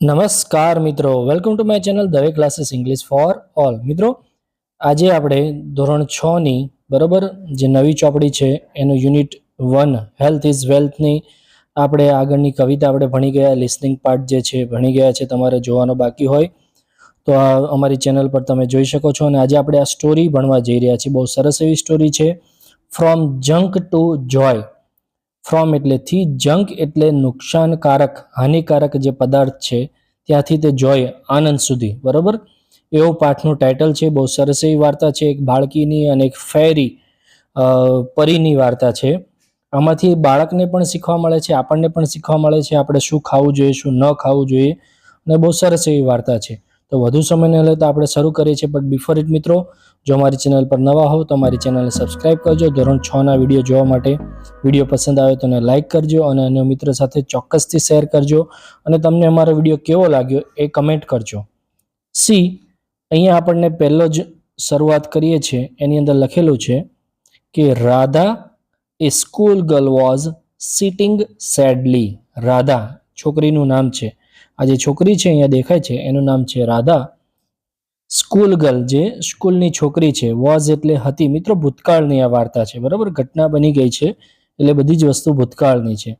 નમસ્કાર મિત્રો. Welcome to my channel Dave classes English for all મિત્રો, આજે આપણે ધોરણ છ ની બરાબર જે નવી ચોપડી છે, એનું યુનિટ વન હેલ્થ ઇઝ વેલ્થની આપણે આગળની કવિતા આપણે ભણી ગયા લિસનિંગ પાર્ટ જે છે, ભણી ગયા છે, તમારે જોવાનો બાકી હોય. તો આ અમારી ચેનલ પર તમે જોઈ શકો છો અને આજે આપણે આ સ્ટોરી ભણવા જઈ રહ્યા છીએ. બહુ સરસ એવી સ્ટોરી છે from junk to joy from એટલે થી જંક એટલે નુકસાનકારક, હાનિકારક જે પદાર્થ છે, ત્યાંથી તે જોય આનંદ સુધી. બરાબર? એવો પાઠનું ટાઇટલ છે, બહુ સરસ એવી વાર્તા છે, એક બાળકીની અને એક ફેરી પરીની વાર્તા છે. આમાંથી બાળકને પણ શીખવા મળે છે, આપણને પણ શીખવા મળે છે, આપણે શું ખાવું જોઈએ, શું ન ખાવું જોઈએ, અને બહુ સરસ એવી વાર્તા છે. તો વધુ સમય ન તો આપણે શરૂ કરીએ છીએ બટ બિફોર ઇટ મિત્રો જો અમારી ચેનલ પર નવા હો તો અમારી ચેનલને સબસ્ક્રાઇબ કરજો. ધોરણ છના વીડિયો જોવા માટે વીડિયો પસંદ આવે તો લાઇક કરજો અને અન્ય મિત્ર સાથે ચોક્કસથી શેર કરજો. અને તમને અમારો વીડિયો કેવો લાગ્યો એ કમેન્ટ કરજો. સી, અહીંયા આપણને પહેલો જ શરૂઆત કરીએ છીએ. એની અંદર લખેલું છે કે Radha a school girl was sitting sadly Radha, છોકરીનું નામ છે. આ જે છોકરી છે, અહીંયા દેખાય છે, એનું નામ છે રાધા. સ્કૂલ ગર્લ જે સ્કૂલની છોકરી છે વોઝ એટલે હતી. મિત્રો, ભૂતકાળની આ વાર્તા છે, બરાબર? ઘટના બની ગઈ છે, એટલે બધી જ વસ્તુ ભૂતકાળની છે.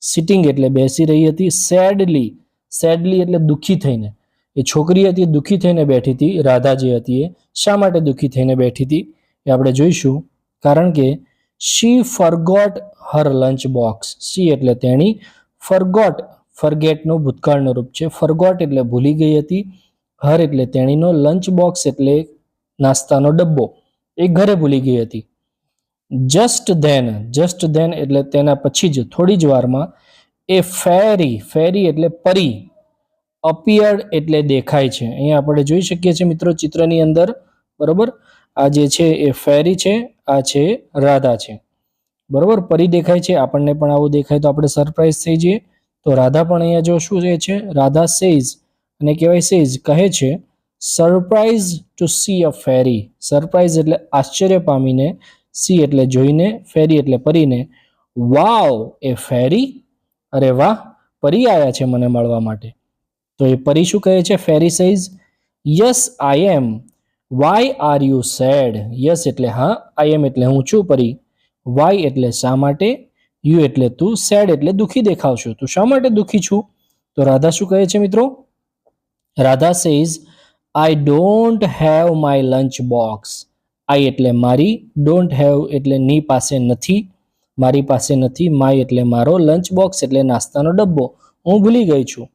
સિટિંગ એટલે બેસી રહી હતી. સેડલી સેડલી એટલે દુઃખી થઈને. એ છોકરી હતી, દુઃખી થઈને બેઠી હતી. રાધા જે હતી એ, શા માટે દુઃખી થઈને બેઠી હતી? એ આપણે જોઈશું. કારણ કે she forgot her lunch box she એટલે તેણી ફરગોટ ફરગેટનું ભૂતકાળનું રૂપ છે. ફરગોટ એટલે ભૂલી ગઈ હતી. હર એટલે તેણીનો લંચ બોક્સ એટલે નાસ્તાનો ડબ્બો. એ ઘરે ભૂલી ગઈ હતી. જસ્ટ ધેન જસ્ટ ધેન એટલે તેના પછી જ થોડી જ વારમાં એ ફેરી ફેરી એટલે પરી અપિયર્ડ એટલે દેખાય છે. અહીંયા આપણે જોઈ શકીએ છીએ મિત્રો ચિત્રની અંદર, બરોબર? આ જે છે એ ફેરી છે, આ છે રાધા છે. બરોબર? પરી દેખાય છે, આપણને પણ આવું દેખાય તો આપણે સરપ્રાઈઝ થઈ જઈએ. તો રાધા પણ અહીંયા જો શું છે રાધા સેઝ અને કહેવાય સેઝ કહે છે surprise to see a fairy surprise એટલે આશ્ચર્ય પામીને સી એટલે જોઈને ફેરી એટલે પરીને વાવ એ ફેરી અરે વાહ, પરી આવ્યા છે મને મળવા માટે. તો એ પરી શું કહે છે? Fairy says yes I am why are you sad yes એટલે, હા આઈ એમ એટલે, હું છું પરી. વાય એટલે, શા માટે? યુ એટલે, તું સેડ એટલે, દુઃખી દેખાવશું. તું શા માટે દુઃખી છું? તો રાધા શું કહે છે મિત્રો? Radha says I don't have my lunch box I એટલે મારી ડોન્ટ હેવ એટલે ની પાસે નથી, મારી પાસે નથી માય એટલે મારો લંચ બોક્સ એટલે નાસ્તાનો ડબ્બો. હું ભૂલી ગઈ છું.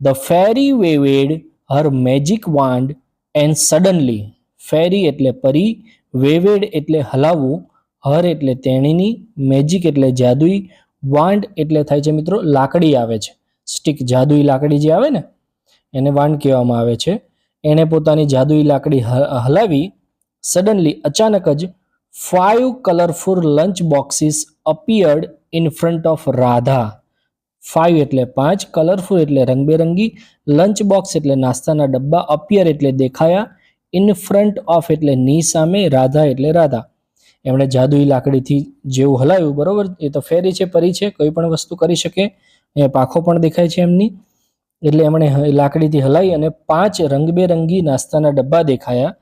The fairy waved her magic wand and suddenly fairy એટલે પરી વેવેડ એટલે હલાવવું હર એટલે તેણીની મેજિક એટલે જાદુઈ વાંડ એટલે થાય છે મિત્રો લાકડી આવે છે. સ્ટીક જાદુઈ લાકડી જે આવે ને એને વાણ કહેવામાં આવે છે. એણે પોતાની જાદુઈ લાકડી હલાવી સડનલી અચાનક જ five colourful lunch boxes appeared in front of Radha five એટલે પાંચ કલરફુલ એટલે રંગબેરંગી લંચ બોક્સ એટલે નાસ્તાના ડબ્બા અપિયર એટલે દેખાયા ઇન ફ્રન્ટ ઓફ એટલે ની સામે રાધા એટલે રાધા એમણે જાદુઈ લાકડીથી જેવું હલાવ્યું, બરોબર? એ તો ફેરી છે, પરી છે, કોઈ પણ વસ્તુ કરી શકે. એ પાંખો પણ દેખાય છે એમની. એટલે એમણે લાકડીથી હલાવી અને પાંચ રંગબેરંગી નાસ્તાના ડબ્બા દેખાયા.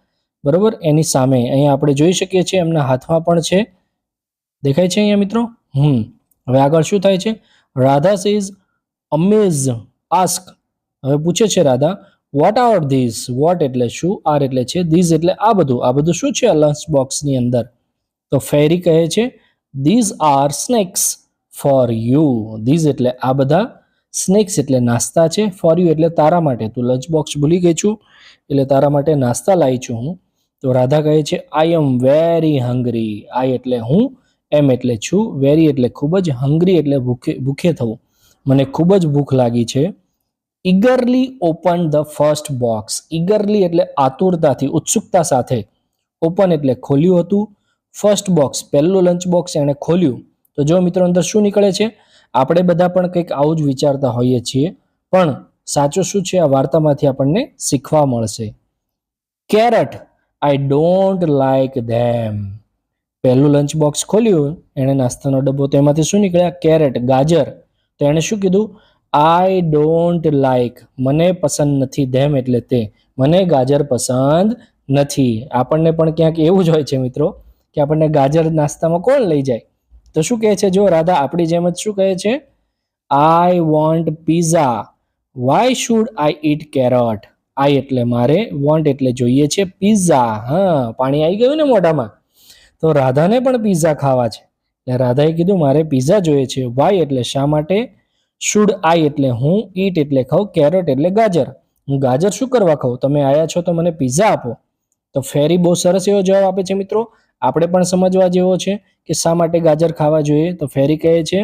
બરોબર? એની સામે. અહીંયા આપણે જોઈ શકીએ છીએ એમના હાથમાં પણ છે. દેખાય છે અહીંયા મિત્રો? હમ. હવે આગળ શું થાય છે? Radha says amaze ask. હવે પૂછે છે Radha what are this what એટલે શું? આર એટલે છે? ધીઝ એટલે આ બધું. આ બધું શું છે લંચ બોક્સની અંદર? તો ફેરી કહે છે these are snacks for you these એટલે આ બધા સ્નેક્સ એટલે નાસ્તા છે. ફોર યુ એટલે તારા માટે. તું લંચ બોક્સ ભૂલી ગઈ છું, એટલે તારા માટે નાસ્તા લાવી છું હું. તો રાધા કહે છે આઈ એમ વેરી હંગરી આઈ એટલે હું એમ એટલે છું. વેરી એટલે ખૂબ જ હંગરી એટલે ભૂખે ભૂખે થવું. મને ખૂબ જ ભૂખ લાગી છે. Eagerly open the first box eagerly એટલે આતુરતાથી, ઉત્સુકતા સાથે. ઓપન એટલે ખોલ્યું હતું. ફર્સ્ટ બોક્સ પહેલું લંચ બોક્સ એણે ખોલ્યું. તો જો મિત્રો અંદર શું નીકળે છે? આપણે બધા પણ કંઈક આવું જ વિચારતા હોઈએ છીએ. પણ સાચું શું છે? આ વાર્તામાંથી આપણને શીખવા મળશે. Carrot I don't like them પહેલું લંચ બોક્સ ખોલ્યું, એણે નાસ્તાનો ડબ્બો તો એમાંથી શું નીકળ્યા? કેરેટ, ગાજર. તો એણે શું કીધું? આઈ ડોન્ટ લાઈક મને પસંદ નથી ધેમ એટલે તે. મને ગાજર પસંદ નથી. આપણને પણ ક્યાંક એવું જ હોય છે મિત્રો, કે આપણને ગાજર નાસ્તામાં કોણ લઈ જાય? તો શું કહે છે? જો રાધા, આપણી જેમ જ શું કહે છે? I want pizza why should I eat carrot I એટલે મારે વોન્ટ એટલે જોઈએ છે પીઝા હા, પાણી આવી ગયું ને મોઢામાં. તો રાધાને પણ પીઝા ખાવા છે. એટલે રાધાએ કીધું, મારે પીઝા જોઈએ છે. વાય એટલે શા માટે? શુડ આઈ એટલે હું ઈટ એટલે ખાઉં કેરટ એટલે ગાજર. હું ગાજર શું કરવા ખાઉં? તમે આવ્યા છો તો મને પીઝા આપો. તો ફેરી બહુ સરસ એવો જવાબ આપે છે મિત્રો. આપણે પણ સમજવા જેવો છે કે શા માટે ગાજર ખાવા જોઈએ? તો ફેરી કહે છે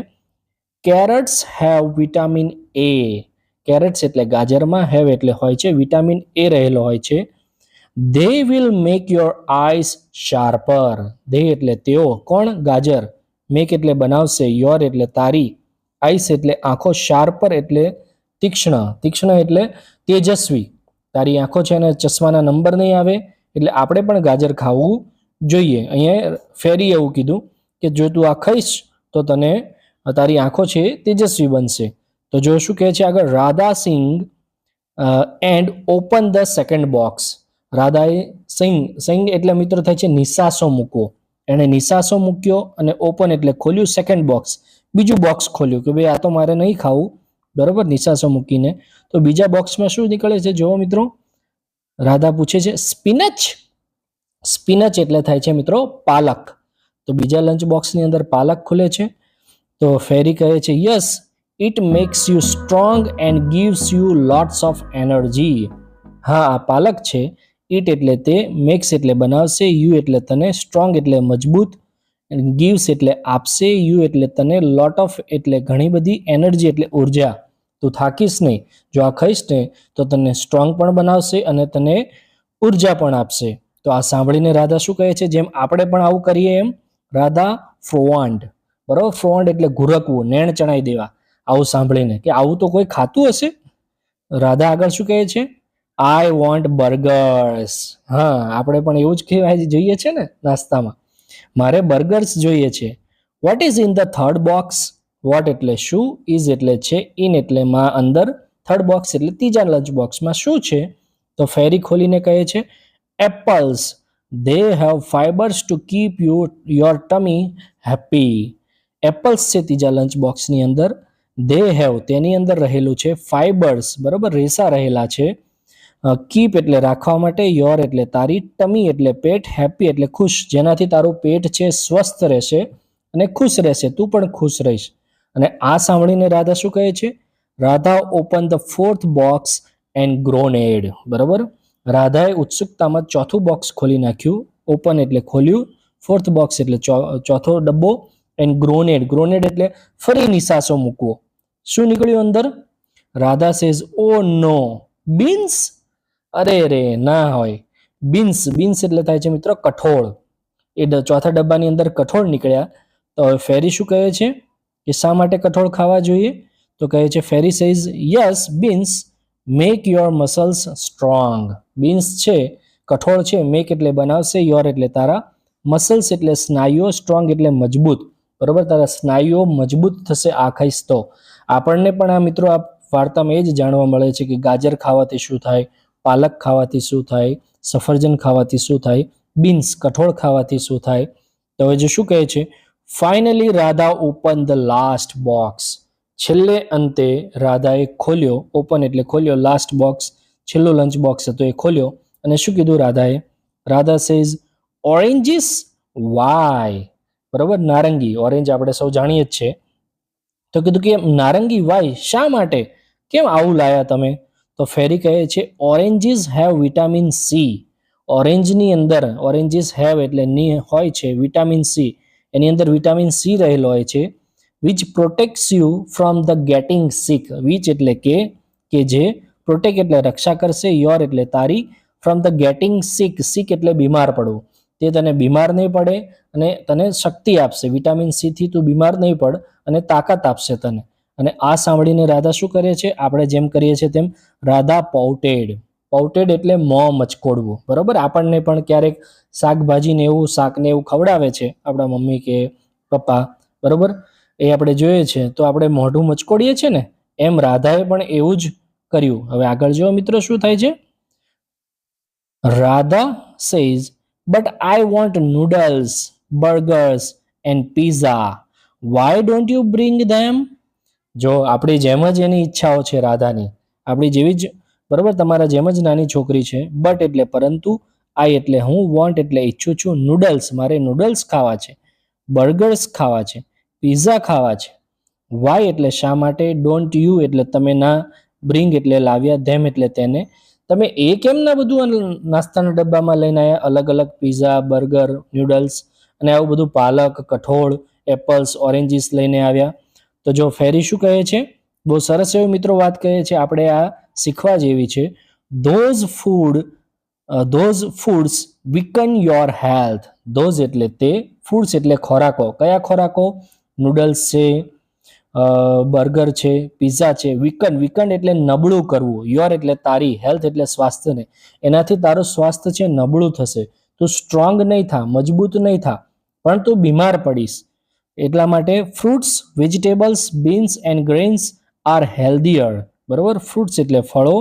carrots have vitamin A carrots એટલે ગાજરમાં હેવ એટલે હોય છે વિટામિન એ રહેલો હોય છે. They will make your eyes sharper they એટલે તેઓ. કોણ? ગાજર. મેક એટલે બનાવશે. યોર એટલે તારી. આઈસ એટલે આંખો. શાર્પર એટલે તીક્ષ્ણ. તીક્ષ્ણ એટલે તેજસ્વી. તારી આંખો છે અને ચશ્માના નંબર નહીં આવે? એટલે આપણે પણ ગાજર ખાવું જોઈએ. અહીંયા ફેરી એવું કીધું કે જો તું આ ખાઈશ તો તને તારી આંખો છે તેજસ્વી બનશે. તો જો શું કહે છે આગળ? Radha sing and open the second box રાધાએ sing sing એટલે મિત્ર થાય છે નિસાસો મૂકવો. એણે નિસાસો મૂક્યો અને ઓપન એટલે ખોલ્યું સેકન્ડ બોક્સ બીજું બોક્સ ખોલ્યું કે ભાઈ આ તો મારે નહીં ખાવું. બરાબર? નિસાસો મૂકીને. તો બીજા બોક્સમાં શું નીકળે છે? જુઓ મિત્રો. રાધા પૂછે છે, સ્પિનચ સ્પિનચ એટલે થાય છે મિત્રો પાલક. તો બીજા લંચ બોક્સની અંદર પાલક ખુલે છે. તો ફેરી કહે છે, yes it makes you strong and gives you lots of energy. હા, આ પાલક છે. ઇટ એટલે તે, મેક્સ એટલે બનાવશે, યુ એટલે તને સ્ટ્રોંગ એટલે મજબૂત ગીવ્સ એટલે આપશે, યુ એટલે તને લોટ ઓફ એટલે ઘણી બધી એનર્જી એટલે ઊર્જા. તું થાકીશ નહીં. જો આ ખાઈશ ને, તો તને સ્ટ્રોંગ પણ બનાવશે અને તને ઊર્જા પણ આપશે. તો આ સાંભળીને રાધા શું કહે છે? જેમ આપણે પણ આવું કરીએ એમ, રાધા ફ્રોવાન્ડ બરાબર? ફ્રોવાન્ડ એટલે ઘુરકવું, નેણ ચણાઈ દેવા. આવું સાંભળીને કે આવું તો કોઈ ખાતું હશે? રાધા આગળ શું કહે છે? આઈ વોન્ટ બર્ગર્સ હા, આપણે પણ એવું જ કહેવાય, જોઈએ છે ને નાસ્તામાં. મારે બર્ગર્સ જોઈએ છે. What is in the third box what એટલે શું? ઇઝ એટલે છે ઇન એટલે માં અંદર. થર્ડ બોક્સ એટલે ત્રીજા લંચ બોક્સમાં શું છે? તો ફેરી ખોલીને કહે છે apples they have fibres to keep you your tummy happy apples છે ત્રીજા લંચ બોક્સની અંદર. દે હેવ તેની અંદર રહેલું છે ફાઇબર્સ બરાબર? રેસા રહેલા છે. કીપ એટલે રાખવા માટે યોર એટલે તારી ટમી એટલે પેટ હેપી એટલે ખુશ. જેનાથી તારું પેટ છે સ્વસ્થ રહેશે અને ખુશ રહેશે. તું પણ ખુશ રહીશ. અને આ સાંભળીને રાધા શું કહે છે? Radha open the fourth box and groaned બરાબર? રાધાએ ઉત્સુકતામાં ચોથું બોક્સ ખોલી નાખ્યું. ઓપન એટલે ખોલ્યું. ફોર્થ બોક્સ એટલે ચોથો ડબ્બો એન્ડ ગ્રોનેડ ગ્રોનેડ એટલે ફરી નિશાસો મૂકવો. શું નીકળ્યું અંદર? Radha says oh no beans અરે રે, ના હોય. બીન્સ બીન્સ એટલે થાય છે મિત્રો કઠોળ. એ ચોથા ડબ્બાની અંદર કઠોળ નીકળ્યા. તો હવે ફેરી શું કહે છે? કે શા માટે કઠોળ ખાવા જોઈએ? તો કહે છે, fairy says yes beans make your muscles strong beans છે, કઠોળ છે મેક એટલે બનાવશે યોર એટલે તારા મસલ્સ એટલે સ્નાયુઓ સ્ટ્રોંગ એટલે મજબૂત. બરોબર? તારા સ્નાયુઓ મજબૂત થશે આ ખાઈશ તો આપણને પણ આ મિત્રો આ વાર્તામાં એ જ જાણવા મળે છે કે ગાજર ખાવાથી શું થાય, પાલક ખાવાથી શું થાય, સફરજન ખાવાથી શું થાય બીન્સ કઠોળ ખાવાથી શું થાય? તો હવે જે શું કહે છે? Finally Radha open the last box છેલ્લે અંતે રાધાએ ખોલ્યો ઓપન એટલે ખોલ્યો લાસ્ટ બોક્સ છેલ્લો લંચ બોક્સ હતો એ ખોલ્યો. અને શું કીધું રાધાએ? રાધા સેઝ ઓરેન્જીસ વાય બરાબર? નારંગી. ઓરેન્જ આપણે સૌ જાણીએ જ છે તો કીધું કે, નારંગી વાય શા માટે? કેમ આવું લાયા તમે? તો ફેરી કહે છે ઓરેન્જીસ હેવ વિટામિન સી ઓરેન્જની અંદર ઓરેન્જીસ હેવ એટલે ની હોય છે વિટામિન સી એની અંદર વિટામિન સી રહેલો હોય છે. Which protects you from the getting sick which એટલે કે કે જે પ્રોટેક્ટ એટલે રક્ષા કરશે યોર એટલે તારી from the getting sick sick એટલે બીમાર પડવું તે તને બીમાર નહીં પડે અને તને શક્તિ આપશે. વિટામિન સીથી તું બીમાર નહીં પડ અને તાકાત આપશે તને. અને આ સાંભળીને રાધા શું કરે છે? આપણે જેમ કરીએ છીએ તેમ રાધા પાઉટેડ પાઉટેડ એટલે મોં મચકોડવું. બરાબર? આપણને પણ ક્યારેક શાકભાજીને એવું, શાકને એવું ખવડાવે છે આપણા મમ્મી કે પપ્પા. બરોબર? એ આપણે જોઈએ છે, તો આપણે મોઢું મચકોડીએ છીએ ને, એમ રાધાએ પણ એવું જ કર્યું. હવે આગળ જુઓ મિત્રો શું થાય છે? Radha says but I want noodles burgers and pizza why don't you bring them જો આપણી જેમ જ એની ઈચ્છાઓ છે રાધાની. આપણી જેવી જ, બરોબર, તમારા જેમ જ નાની છોકરી છે. બટ એટલે પરંતુ આઈ એટલે હું વોન્ટ એટલે ઈચ્છું છું નૂડલ્સ મારે નૂડલ્સ ખાવા છે બર્ગર્સ ખાવા છે. પીઝા ખાવા છે. વાય એટલે શા માટે? ડોન્ટ યુ એટલે તમે ના બ્રિંગ એટલે લાવ્યા ધેમ એટલે તેને. તમે એ કેમ ના બધું નાસ્તાના ડબ્બામાં લઈને આવ્યા અલગ અલગ પીઝા, બર્ગર નૂડલ્સ અને આવું બધું પાલક, કઠોળ એપલ્સ ઓરેન્જીસ લઈને આવ્યા. તો જો ફેરી શું કહે છે? બહુ સરસ એવો મિત્રો વાત કહે છે, આપણે આ શીખવા જેવી છે. Those food those foods weaken your health those એટલે તે ફૂડ્સ એટલે ખોરાકો. કયા ખોરાકો? નૂડલ્સ છે બર્ગર છે પિઝા છે વિકન વિકન એટલે નબળું કરવું. યોર એટલે તારી હેલ્થ એટલે સ્વાસ્થ્યને. એનાથી તારું સ્વાસ્થ્ય છે નબળું થશે. તું સ્ટ્રોંગ નહીં થા, મજબૂત નહીં થા, પણ તું બીમાર પડીશ. એટલા માટે fruits vegetables beans and grains are healthier બરાબર? ફ્રૂટ્સ એટલે ફળો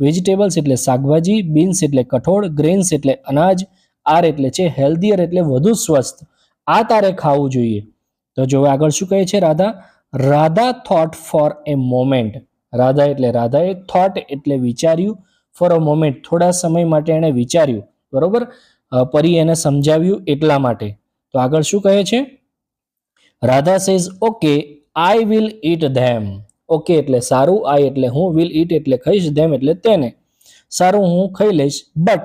વેજીટેબલ્સ એટલે શાકભાજી બીન્સ એટલે કઠોળ ગ્રેન્સ એટલે અનાજ આર એટલે છે હેલ્ધીયર એટલે વધુ સ્વસ્થ. આ તારે ખાવું જોઈએ. તો જો આગળ શું કહે છે Radha? Radha thought for a moment Radha એટલે રાધાએ થોટ એટલે વિચાર્યું. ફોર અ મોમેન્ટ થોડા સમય માટે એણે વિચાર્યું. બરોબર? પરી એને સમજાવ્યું એટલા માટે. તો આગળ શું કહે છે? Radha says okay I will eat them okay એટલે સારું આઈ એટલે હું વિલ ઈટ એટલે ખાઈશ ધેમ એટલે તેને. સારું, હું ખાઈ લઈશ. But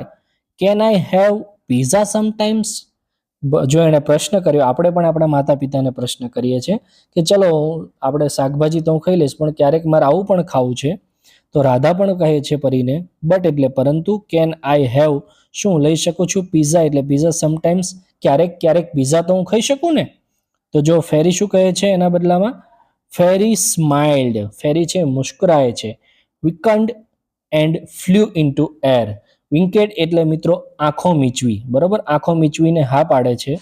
can I have pizza sometimes જો એણે પ્રશ્ન કર્યો, આપણે પણ આપણા માતા પિતાને પ્રશ્ન કરીએ છીએ કે ચલો, આપણે શાકભાજી તો હું ખાઈ લઈશ, પણ ક્યારેક મારે આવું પણ ખાવું છે. તો રાધા પણ કહે છે પરીને, બટ એટલે પરંતુ કેન આઈ હેવ, શું લઈ શકું છું પીઝા? એટલે પીઝા સમટાઈમ્સ ક્યારેક ક્યારેક પીઝા તો હું ખાઈ શકું ને? તો જો ફેરી શું કહે છે એના બદલામાં? ફેરી સ્માઇલ્ડ ફેરી છે, મુસ્કરાય છે, weekend and flew into air. Winked એટલે મિત્રો આંખો મીચવી, બરોબર? આંખો મીચવીને હા પાડે છે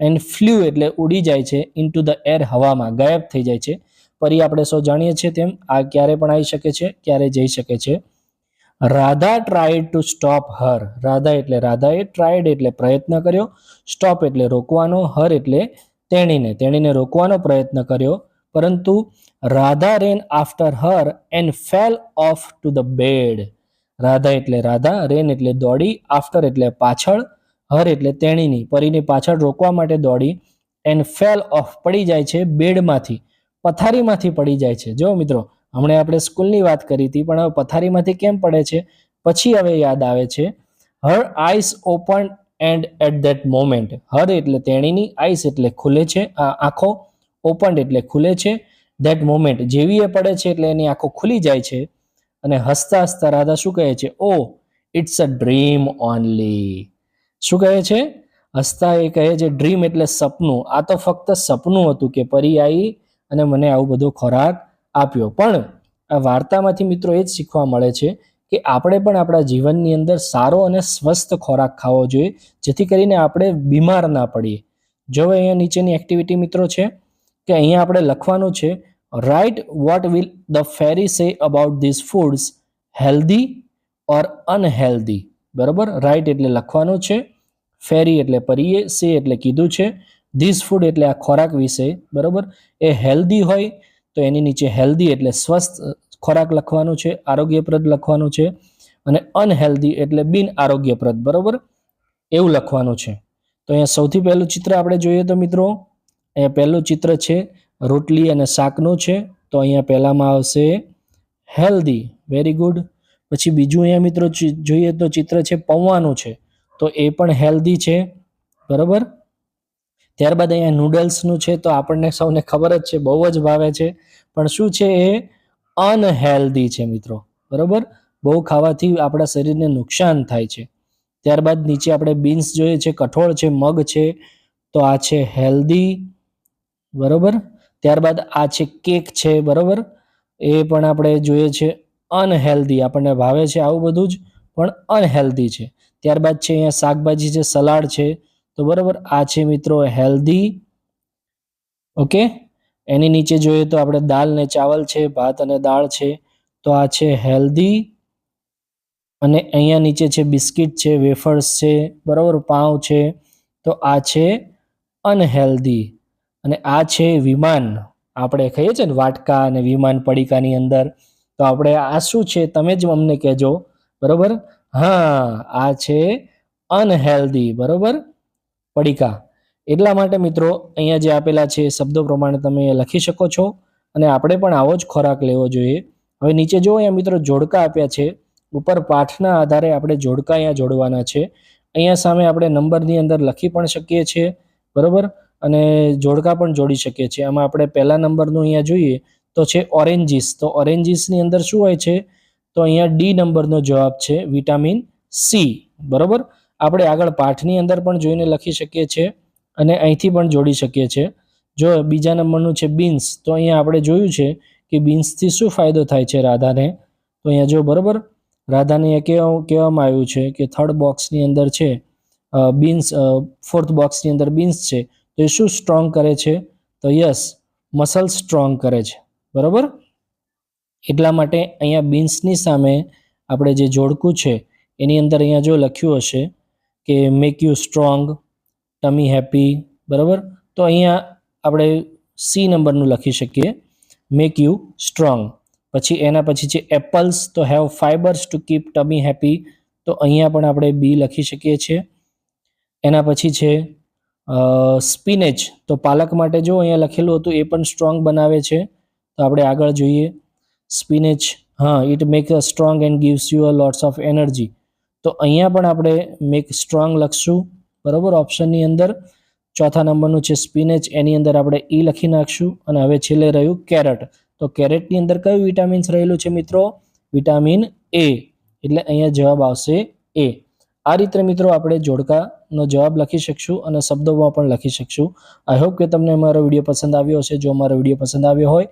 એન્ડ ફ્લ્યુ એટલે ઉડી જાય છે ઇન્ટુ ધ એર હવામાં, ગાયબ થઈ જાય છે. પરી આપણે સૌ જાણીએ છીએ તેમ આ ક્યારે પણ આવી શકે છે, ક્યારે જઈ શકે છે. Radha tried to stop her Radha એટલે રાધાએ ટ્રાઈડ એટલે પ્રયત્ન કર્યો સ્ટોપ એટલે રોકવાનો હર એટલે તેણીને તેણીને રોકવાનો પ્રયત્ન કર્યો. પરંતુ Radha ran after her and fell off to the bed Radha એટલે રાધા, રેન એટલે દોડી, આફ્ટર એટલે પાછળ, હર એટલે તેણીની. પરીની પાછળ રોકવા માટે દોડી એન્ડ ફેલ ઓફ પડી જાય છે બેડમાંથી, પથારીમાંથી પડી જાય છે. જો મિત્રો, હમણાં આપણે સ્કૂલની વાત કરી હતી, પણ હવે પથારીમાંથી કેમ પડે છે? પછી હવે યાદ આવે છે. Her eyes open and at that moment. Her એટલે તેણીની, આઈસ એટલે ખુલે છે, આ આંખો ઓપન એટલે ખુલે છે ધેટ મોમેન્ટ. જેવી એ પડે છે એટલે એની આંખો ખુલી જાય છે. અને હસતા હસતા રાધા શું કહે છે? Oh it's a dream only શું કહે છે? હસતા એ કહે છે ડ્રીમ એટલે સપનું. આ તો ફક્ત સપનું હતું કે પરી આવી અને મને આવું બધો ખોરાક આપ્યો. પણ આ વાર્તામાંથી મિત્રો એ જ શીખવા મળે છે કે આપણે પણ આપણા જીવનની અંદર સારો અને સ્વસ્થ ખોરાક ખાવો જોઈએ, જેથી કરીને આપણે બીમાર ના પડીએ. જો અહીંયા નીચેની એક્ટિવિટી મિત્રો છે કે અહીંયા આપણે લખવાનું છે right what will the fairy say about this foods healthy or unhealthy બરાબર? રાઇટ એટલે લખવાનું છે. ફેરી એટલે પરીએ, સે એટલે કીધું છે. ધીસ ફૂડ એટલે આ ખોરાક વિશે, બરાબર? એ હેલ્ધી હોય તો એની નીચે હેલ્ધી એટલે સ્વસ્થ ખોરાક લખવાનું છે, આરોગ્યપ્રદ લખવાનું છે. અને અનહેલ્ધી એટલે બિન આરોગ્યપ્રદ, બરાબર? એવું લખવાનું છે. તો અહીંયા સૌથી પહેલું ચિત્ર આપણે જોઈએ તો મિત્રો, અહીંયા પહેલું ચિત્ર છે રોટલી અને શાકનું છે, તો અહીંયા પહેલામાં આવશે હેલ્ધી, વેરી ગુડ. પછી બીજું અહીંયા મિત્રો જોઈએ તો ચિત્ર છે પૌવાનું છે, તો એ પણ હેલ્ધી છે, બરાબર? ત્યારબાદ અહીંયા નૂડલ્સનું છે, તો આપણને સૌને ખબર જ છે, બહુ જ ભાવે છે. પણ શું છે એ? અનહેલ્ધી છે મિત્રો, બરાબર? બહુ ખાવાથી આપણા શરીરને નુકસાન થાય છે. ત્યારબાદ નીચે આપણે બીન્સ જોઈએ છે, કઠોળ છે, મગ છે, તો આ છે હેલ્ધી, બરાબર? ત્યારબાદ આ છે કેક છે, બરાબર? એ પણ આપણે જોઈએ છે અનહેલ્ધી, આપણને ભાવે છે આવું બધું જ, પણ અનહેલ્ધી છે. ત્યારબાદ છે અહીંયા શાકભાજી છે, સલાડ છે, તો બરાબર, આ છે મિત્રો હેલ્ધી. ઓકે? એની નીચે જોઈએ તો આપણે દાલ ને ચાવલ છે, ભાત અને દાળ છે, તો આ છે હેલ્ધી. અને અહીંયા નીચે છે બિસ્કિટ છે, વેફર્સ છે, બરાબર, પાઉં છે, તો આ છે અનહેલ્ધી. અને આ છે વિમાન. આપણે કહીએ છીએ ને, વાટકા અને વિમાન પડીકાની અંદર. તો આપણે આ શું છે તમે જ અમને કહેજો. બરોબર? હા, આ છે અનહેલ્ધી, બરોબર? પડીકા. એટલા માટે મિત્રો, અહીંયા જે આપેલા છે શબ્દો પ્રમાણે તમે લખી શકો છો અને આપણે પણ આવો જ ખોરાક લેવો જોઈએ. હવે નીચે જો અહીંયા મિત્રો જોડકા આપ્યા છે, ઉપર પાઠના આધારે આપણે જોડકા અહીંયા જોડવાના છે. અહીંયા સામે આપણે નંબરની અંદર લખી પણ શકીએ છીએ. બરોબર? અને જોડકા પણ જોડી શકીએ છીએ. આમાં આપણે પહેલા નંબરનું અહીંયા જોઈએ તો છે ઓરેન્જીસ. તો ઓરેન્જીસની અંદર શું હોય છે? તો અહીંયા ડી નંબરનો જવાબ છે વિટામિન સી. બરોબર? આપણે આગળ પાઠની અંદર પણ જોઈને લખી શકીએ છીએ અને અહીંથી પણ જોડી શકીએ છીએ. જો બીજા નંબરનું છે બીન્સ, તો અહીંયા આપણે જોયું છે કે બીન્સથી શું ફાયદો થાય છે રાધાને? તો અહીંયા જો બરોબર, રાધાને કહેવા કહેવામાં આવ્યું છે કે થર્ડ બોક્સની અંદર છે બીન્સ ફોર્થ બોક્સની અંદર બીન્સ છે. એ શું સ્ટ્રોંગ કરે છે. તો યસ મસલ સ્ટ્રોંગ કરે છે. બરાબર? એટલા માટે અહીંયા બીન્સની સામે આપણે જે જોડકું છે, એની અંદર અહીંયા જો લખ્યું હશે કે make you strong tummy happy બરાબર? તો અહીંયા આપણે સી નંબરનું લખી શકીએ. મેક યુ સ્ટ્રોંગ પછી એના પછી છે એપલ્સ તો have fibres to keep tummy happy તો અહીંયા પણ આપણે બી લખી શકીએ છીએ. એના પછી છે સ્પિનેચ. તો પાલક માટે જો અહીંયા લખેલું હતું એ પણ સ્ટ્રોંગ બનાવે છે. તો આપણે આગળ જોઈએ. સ્પિનેચ, હા it make strong and gives you a lots of energy. તો અહીંયા પણ આપણે મેક સ્ટ્રોંગ લખશું. બરાબર? ઓપ્શનની અંદર. ચોથા નંબરનું છે સ્પિનેચ. એની અંદર આપણે ઈ લખી નાખશું. અને હવે છેલ્લે રહ્યું કેરેટ. તો કેરેટની અંદર કયું વિટામિન્સ રહેલું છે મિત્રો? Vitamin A. એટલે અહીંયા જવાબ આવશે એ. આ રીતે મિત્રો આપણે જોડકાનો જવાબ લખી શકશું અને શબ્દોમાં પણ લખી શકશું. આઈ હોપ કે તમને મારો વીડિયો પસંદ આવ્યો હશે. જો મારો વીડિયો પસંદ આવ્યો હોય,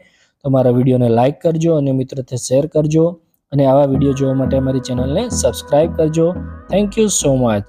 તો મારા વિડીયોને લાઇક કરજો અને મિત્રોથી શેર કરજો. અને આવા વીડિયો જોવા માટે અમારી ચેનલને સબસ્ક્રાઈબ કરજો. Thank you so much